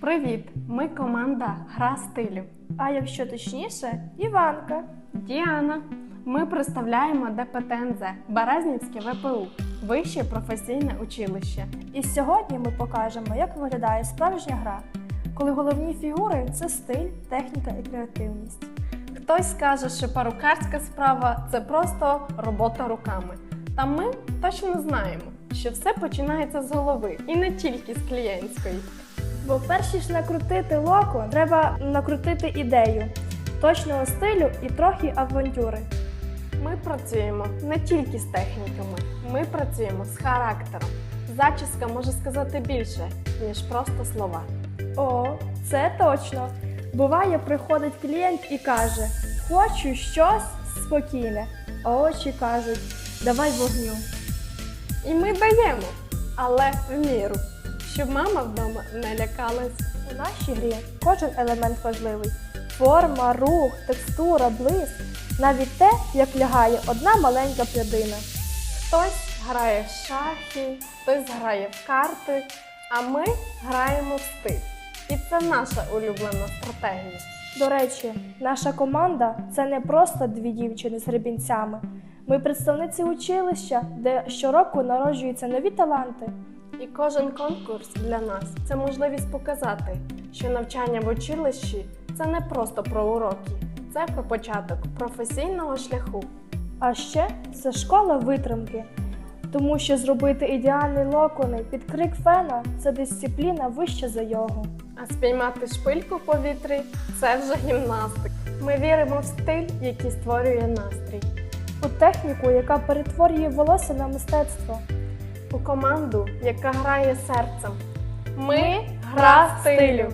Привіт! Ми команда Гра стилю. А якщо точніше, Іванка. Діана. Ми представляємо ДПТНЗ Березнівське ВПУ Вище професійне училище. І сьогодні ми покажемо, як виглядає справжня гра, коли головні фігури це стиль, техніка і креативність. Хтось скаже, що парукарська справа це просто робота руками. Та ми точно знаємо, що все починається з голови і не тільки з клієнтської. Бо перш ніж накрутити локо, треба накрутити ідею, точного стилю і трохи авантюри. Ми працюємо не тільки з техніками, ми працюємо з характером. Зачіска може сказати більше, ніж просто слова. О, це точно. Буває, приходить клієнт і каже: Хочу щось спокійне. А очі кажуть, давай вогню. І ми даємо, але в міру, щоб мама вдома не лякалась. У нашій грі кожен елемент важливий: форма, рух, текстура, блиск, навіть те, як лягає одна маленька прядина. Хтось грає в шахи, хтось грає в карти, а ми граємо в стиль. І це наша улюблена стратегія. До речі, наша команда це не просто дві дівчини з гребінцями. Ми представниці училища, де щороку народжуються нові таланти. І кожен конкурс для нас це можливість показати, що навчання в училищі це не просто про уроки, це про початок професійного шляху. А ще це школа витримки. Тому що зробити ідеальний локони під крик фена це дисципліна вища за його. А спіймати шпильку в повітрі це вже гімнастика. Ми віримо в стиль, який створює настрій, У техніку, яка перетворює волосся на мистецтво. У команду, яка грає серцем. Ми гра стилю.